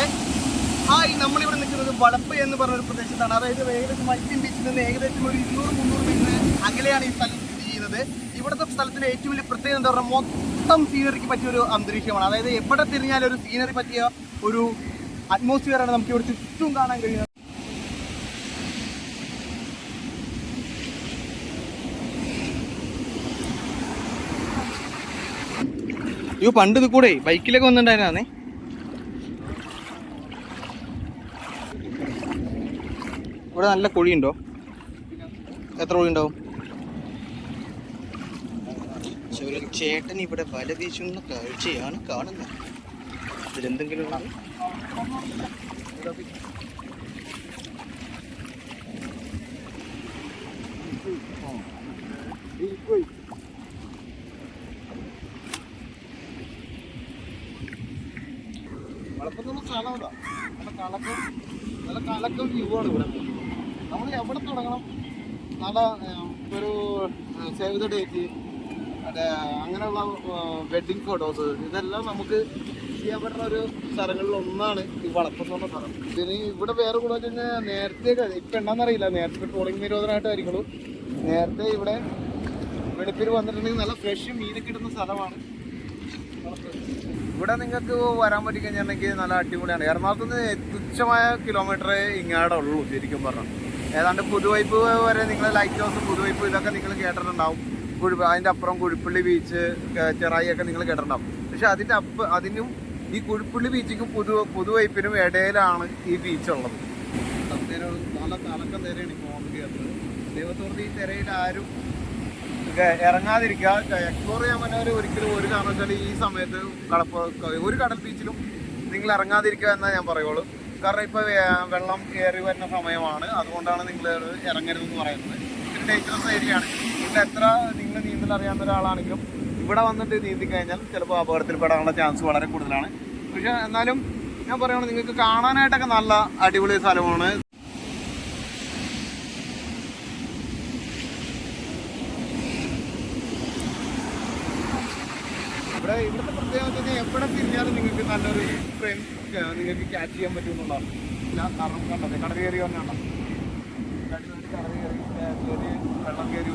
Okay hi നമ്മളിവിടെ നിൽക്കുന്നത് വളപ്പ് എന്ന് പറഞ്ഞ ഒരു പ്രദേശത്താണ്. അതായത് ഏകദേശം വൈപ്പിൻ ബീച്ചിൽ നിന്ന് ഏകദേശം ഒരു ഇരുന്നൂറ് മുന്നൂറ് മീറ്റർ അകലെയാണ് ഈ സ്ഥലം സ്ഥിതി ചെയ്യുന്നത്. ഇവിടുത്തെ സ്ഥലത്തിന്റെ ഏറ്റവും വലിയ പ്രത്യേകത എന്താ പറയുക മൊത്തം സീനറിക്ക് പറ്റിയ ഒരു അന്തരീക്ഷമാണ്. അതായത് എവിടെ തിരിഞ്ഞാലും ഒരു സീനറി പറ്റിയ ഒരു അറ്റ്മോസ്ഫിയറാണ് നമുക്ക് ഇവിടെ ചുറ്റും കാണാൻ കഴിയുന്നത്. അയ്യോ പണ്ട് ഇത് കൂടെ ബൈക്കിലൊക്കെ വന്നിട്ടുണ്ടായിരുന്നേ ഇവിടെ നല്ല കുഴിയുണ്ടോ? എത്ര കുഴി ഉണ്ടോ പക്ഷെ ചേട്ടൻ ഇവിടെ വല വീശുന്ന കാഴ്ചയാണ് കാണുന്നത്. ഇതിലെന്തെങ്കിലും? വളപ്പത്തുള്ള സ്ഥലം ഇതാ നല്ല കളക്കം നല്ല കളക്കം വ്യൂ ആണ് ഇവിടെ നമ്മൾ എവിടെ തുടങ്ങണം? നല്ല ഒരു സേവ് ദ ഡേറ്റ് മറ്റേ അങ്ങനെയുള്ള വെഡിങ് ഫോട്ടോസ് ഇതെല്ലാം നമുക്ക് ചെയ്യാൻ പറ്റുന്ന ഒരു സ്ഥലങ്ങളിൽ ഒന്നാണ് ഈ വളപ്പം എന്ന് പറഞ്ഞ സ്ഥലം. ഇതിന് ഇവിടെ വേറെ കൂടെ കഴിഞ്ഞാൽ നേരത്തെ ഇപ്പം എന്താണെന്നറിയില്ല നേരത്തെ ട്രോളിംഗ് നിരോധനമായിട്ടായിരിക്കുള്ളൂ. നേരത്തെ ഇവിടെ വെളുപ്പിൽ വന്നിട്ടുണ്ടെങ്കിൽ നല്ല ഫ്രഷ് മീനൊക്കെ കിട്ടുന്ന സ്ഥലമാണ്. ഇവിടെ നിങ്ങൾക്ക് വരാൻ പറ്റി കഴിഞ്ഞിട്ടുണ്ടെങ്കിൽ നല്ല അടിപൊളിയാണ്. എറണാകുളത്ത് നിന്ന് തുച്ഛമായ കിലോമീറ്ററേ ഇങ്ങാടുള്ളൂ ശരിക്കും പറഞ്ഞാൽ ഏതാണ്ട് പുതുവൈപ്പ് വരെ നിങ്ങൾ ലൈറ്റ് ഹൗസ് പുതുവൈപ്പ് ഇതൊക്കെ നിങ്ങൾ കേട്ടിട്ടുണ്ടാവും. കുഴി അതിന്റെ അപ്പുറം കുഴിപ്പള്ളി ബീച്ച് ചെറായി ഒക്കെ നിങ്ങൾ കേട്ടിട്ടുണ്ടാവും. പക്ഷെ അതിന്റെ അപ്പ അതിനും ഈ കുഴിപ്പള്ളി ബീച്ചിക്കും പുതു പുതുവൈപ്പിനും ഇടയിലാണ് ഈ ബീച്ച് ഉള്ളത്. നല്ല തലക്കം തിരയാണ് ഇപ്പോൾ കയറുന്നത് ദൈവത്തോർത്ത് ഈ തിരയിൽ ആരും ഇറങ്ങാതിരിക്കുക. എക്സ്പ്ലോർ ചെയ്യാൻ പറ്റുന്നവർ ഒരിക്കലും ഒരു കാരണവശാലും ഈ സമയത്ത് കടപ്പ് ഒരു കടൽ ബീച്ചിലും നിങ്ങൾ ഇറങ്ങാതിരിക്കുക എന്നേ ഞാൻ പറയുള്ളൂ. കാരണം ഇപ്പോൾ വെള്ളം കയറി വരുന്ന സമയമാണ്. അതുകൊണ്ടാണ് നിങ്ങൾ ഇറങ്ങരുത് എന്ന് പറയുന്നത്. ഇത്തിരി ഡേഞ്ചറസ് ഏരിയ ആണ് ഇവിടെ എത്ര നിങ്ങൾ നീന്തൽ അറിയാവുന്ന ഒരാളാണെങ്കിലും ഇവിടെ വന്നിട്ട് നീന്തി കഴിഞ്ഞാൽ ചിലപ്പോൾ അപകടത്തിൽപ്പെടാനുള്ള ചാൻസ് വളരെ കൂടുതലാണ്. പക്ഷെ എന്നാലും ഞാൻ പറയുകയാണ് നിങ്ങൾക്ക് കാണാനായിട്ടൊക്കെ നല്ല അടിപൊളി സ്ഥലമാണ്. ഇവിടെ ഇവിടുത്തെ പ്രത്യേകത എവിടെ തിരിഞ്ഞാലും നിങ്ങൾക്ക് നല്ലൊരു ഫ്രെയിം നിങ്ങൾക്ക് ക്യാച്ച് ചെയ്യാൻ പറ്റുമെന്നുള്ളതാണ്. ഞാൻ കാരണം കണ്ടത് കടൽ കയറി വന്നാണ് കടൽ കയറി വെള്ളം കയറി